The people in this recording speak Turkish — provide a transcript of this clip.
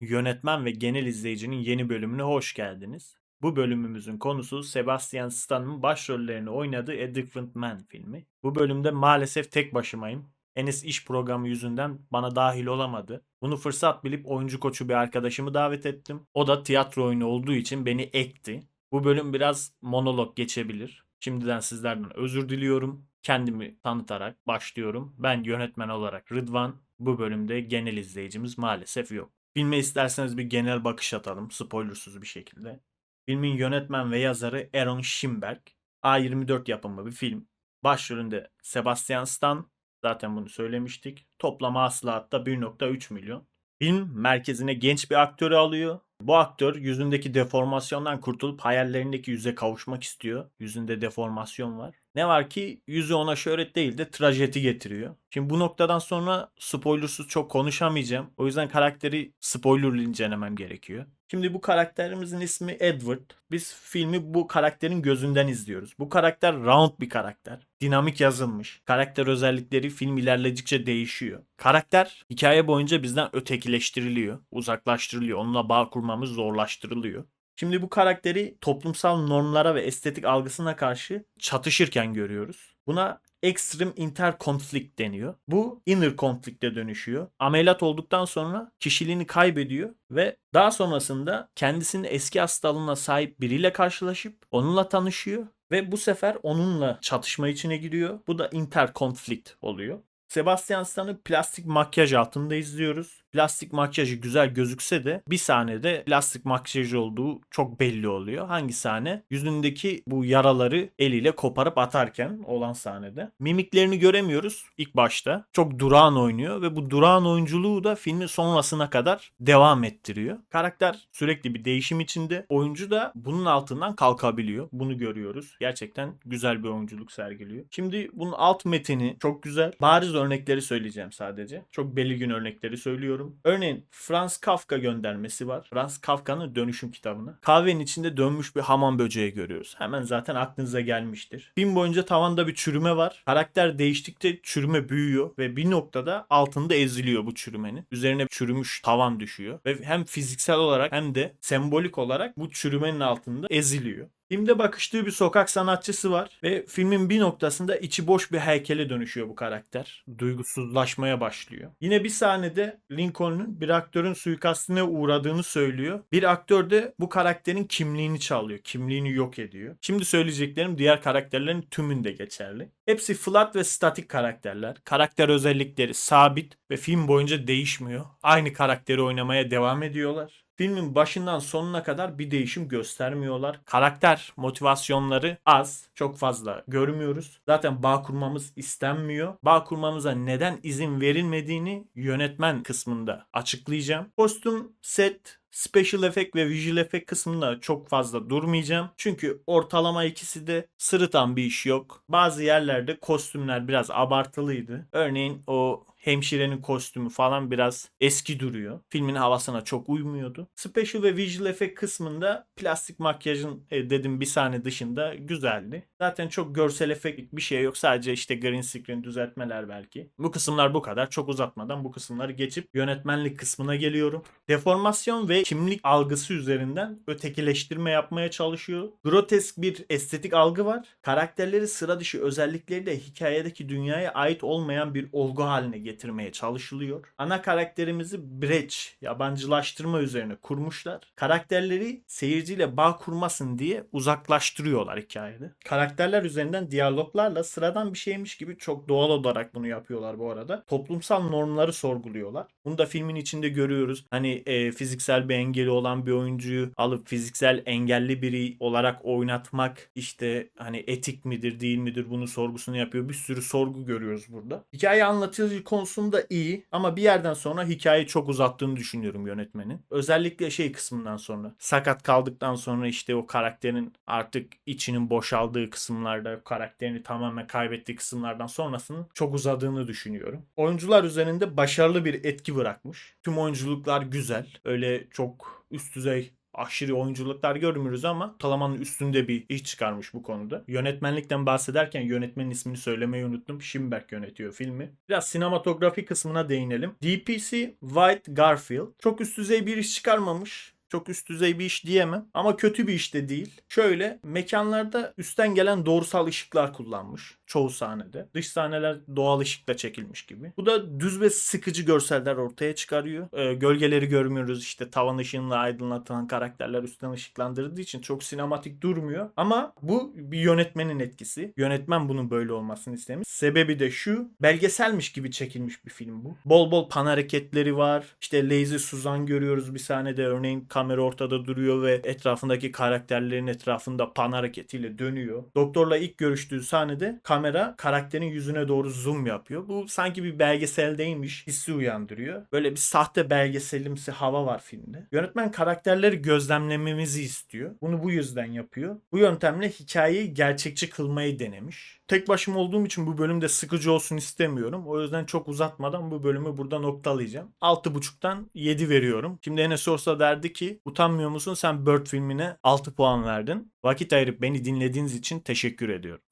Yönetmen ve genel izleyicinin yeni bölümüne hoş geldiniz. Bu bölümümüzün konusu Sebastian Stan'ın başrollerini oynadığı A Different Man filmi. Bu bölümde maalesef tek başımayım. Enes iş programı yüzünden bana dahil olamadı. Bunu fırsat bilip oyuncu koçu bir arkadaşımı davet ettim. O da tiyatro oyunu olduğu için beni ekti. Bu bölüm biraz monolog geçebilir. Şimdiden sizlerden özür diliyorum. Kendimi tanıtarak başlıyorum. Ben yönetmen olarak Rıdvan. Bu bölümde genel izleyicimiz maalesef yok. Filme isterseniz bir genel bakış atalım spoilersız bir şekilde. Filmin yönetmen ve yazarı Aaron Schimberg. A24 yapımı bir film. Başrolünde Sebastian Stan. Zaten bunu söylemiştik. Toplam hasılatta 1.3 milyon. Film merkezine genç bir aktörü alıyor. Bu aktör yüzündeki deformasyondan kurtulup hayallerindeki yüze kavuşmak istiyor. Yüzünde deformasyon var. Ne var ki yüzü ona şöhret değil de trajedi getiriyor. Şimdi bu noktadan sonra spoilersız çok konuşamayacağım. O yüzden karakteri spoilerlı incelemem gerekiyor. Şimdi bu karakterimizin ismi Edward. Biz filmi bu karakterin gözünden izliyoruz. Bu karakter round bir karakter. Dinamik yazılmış. Karakter özellikleri film ilerledikçe değişiyor. Karakter hikaye boyunca bizden ötekileştiriliyor, uzaklaştırılıyor. Onunla bağ kurmamız zorlaştırılıyor. Şimdi bu karakteri toplumsal normlara ve estetik algısına karşı çatışırken görüyoruz. Buna extreme interconflict deniyor. Bu inner conflict'e dönüşüyor. Ameliyat olduktan sonra kişiliğini kaybediyor ve daha sonrasında kendisinin eski hastalığına sahip biriyle karşılaşıp onunla tanışıyor ve bu sefer onunla çatışma içine giriyor. Bu da interconflict oluyor. Sebastian Stan'ı plastik makyaj altında izliyoruz. Plastik makyajı güzel gözükse de bir sahnede plastik makyaj olduğu çok belli oluyor. Hangi sahne? Yüzündeki bu yaraları eliyle koparıp atarken olan sahnede. Mimiklerini göremiyoruz ilk başta. Çok durağan oynuyor ve bu durağan oyunculuğu da filmin sonrasına kadar devam ettiriyor. Karakter sürekli bir değişim içinde. Oyuncu da bunun altından kalkabiliyor. Bunu görüyoruz. Gerçekten güzel bir oyunculuk sergiliyor. Şimdi bunun alt metini çok güzel. Bariz örnekleri söyleyeceğim sadece. Çok belirgin örnekleri söylüyorum. Örneğin Franz Kafka göndermesi var. Franz Kafka'nın dönüşüm kitabına. Kahvenin içinde dönmüş bir hamam böceği görüyoruz. Hemen zaten aklınıza gelmiştir. Film boyunca tavanda bir çürüme var. Karakter değiştikçe çürüme büyüyor ve bir noktada altında eziliyor bu çürümenin. Üzerine çürümüş tavan düşüyor ve hem fiziksel olarak hem de sembolik olarak bu çürümenin altında eziliyor. Filmde bakıştığı bir sokak sanatçısı var ve filmin bir noktasında içi boş bir heykele dönüşüyor bu karakter. Duygusuzlaşmaya başlıyor. Yine bir sahnede Lincoln'un bir aktörün suikastine uğradığını söylüyor. Bir aktör de bu karakterin kimliğini çalıyor. Kimliğini yok ediyor. Şimdi söyleyeceklerim diğer karakterlerin tümünde geçerli. Hepsi flat ve statik karakterler. Karakter özellikleri sabit ve film boyunca değişmiyor. Aynı karakteri oynamaya devam ediyorlar. Filmin başından sonuna kadar bir değişim göstermiyorlar. Karakter motivasyonları az, çok fazla görmüyoruz. Zaten bağ kurmamız istenmiyor. Bağ kurmamıza neden izin verilmediğini yönetmen kısmında açıklayacağım. Kostüm, set, Special Effect ve Visual Effect kısmında çok fazla durmayacağım. Çünkü ortalama ikisi de sırıtan bir iş yok. Bazı yerlerde kostümler biraz abartılıydı. Örneğin o hemşirenin kostümü falan biraz eski duruyor. Filmin havasına çok uymuyordu. Special ve Visual Effect kısmında plastik makyajın e, dedim bir sahne dışında güzeldi. Zaten çok görsel efekt bir şey yok. Sadece işte green screen düzeltmeler belki. Bu kısımlar bu kadar. Çok uzatmadan bu kısımları geçip yönetmenlik kısmına geliyorum. Deformasyon ve kimlik algısı üzerinden ötekileştirme yapmaya çalışıyor. Grotesk bir estetik algı var. Karakterleri sıra dışı özellikleriyle hikayedeki dünyaya ait olmayan bir olgu haline getirmeye çalışılıyor. Ana karakterimizi bridge, yabancılaştırma üzerine kurmuşlar. Karakterleri seyirciyle bağ kurmasın diye uzaklaştırıyorlar hikayede. Karakterler üzerinden diyaloglarla sıradan bir şeymiş gibi çok doğal olarak bunu yapıyorlar bu arada. Toplumsal normları sorguluyorlar. Bunu da filmin içinde görüyoruz. Hani e, fiziksel bir engeli olan bir oyuncuyu alıp fiziksel engelli biri olarak oynatmak işte hani etik midir değil midir bunu sorgusunu yapıyor. Bir sürü sorgu görüyoruz burada. Hikaye anlatıcı konusunda iyi ama bir yerden sonra hikayeyi çok uzattığını düşünüyorum yönetmenin. Özellikle şey kısmından sonra. Sakat kaldıktan sonra işte o karakterin artık içinin boşaldığı kısımlarda karakterini tamamen kaybettiği kısımlardan sonrasının çok uzadığını düşünüyorum. Oyuncular üzerinde başarılı bir etki bırakmış. Tüm oyunculuklar güzel. Öyle çok üst düzey aşırı oyunculuklar görmüyoruz ama ortalamanın üstünde bir iş çıkarmış bu konuda. Yönetmenlikten bahsederken yönetmenin ismini söylemeyi unuttum. Schimberg yönetiyor filmi. Biraz sinematografi kısmına değinelim. DPC White Garfield çok üst düzey bir iş çıkarmamış. Çok üst düzey bir iş diyemem ama kötü bir iş de değil. Şöyle mekanlarda üstten gelen doğrusal ışıklar kullanmış çoğu sahnede. Dış sahneler doğal ışıkla çekilmiş gibi. Bu da düz ve sıkıcı görseller ortaya çıkarıyor. Ee, gölgeleri görmüyoruz işte tavan ışığıyla aydınlatılan karakterler üstten ışıklandırıldığı için çok sinematik durmuyor. Ama bu bir yönetmenin etkisi. Yönetmen bunun böyle olmasını istemiş. Sebebi de şu belgeselmiş gibi çekilmiş bir film bu. Bol bol pan hareketleri var. İşte Lazy Susan görüyoruz bir sahnede örneğin kamera ortada duruyor ve etrafındaki karakterlerin etrafında pan hareketiyle dönüyor. Doktorla ilk görüştüğü sahnede kamera karakterin yüzüne doğru zoom yapıyor. Bu sanki bir belgeseldeymiş hissi uyandırıyor. Böyle bir sahte belgeselimsi hava var filmde. Yönetmen karakterleri gözlemlememizi istiyor. Bunu bu yüzden yapıyor. Bu yöntemle hikayeyi gerçekçi kılmayı denemiş. Tek başıma olduğum için bu bölümde sıkıcı olsun istemiyorum. O yüzden çok uzatmadan bu bölümü burada noktalayacağım. 6.5'tan 7 veriyorum. Şimdi Enes olsa derdi ki utanmıyor musun sen Bird filmine 6 puan verdin. Vakit ayırıp beni dinlediğiniz için teşekkür ediyorum.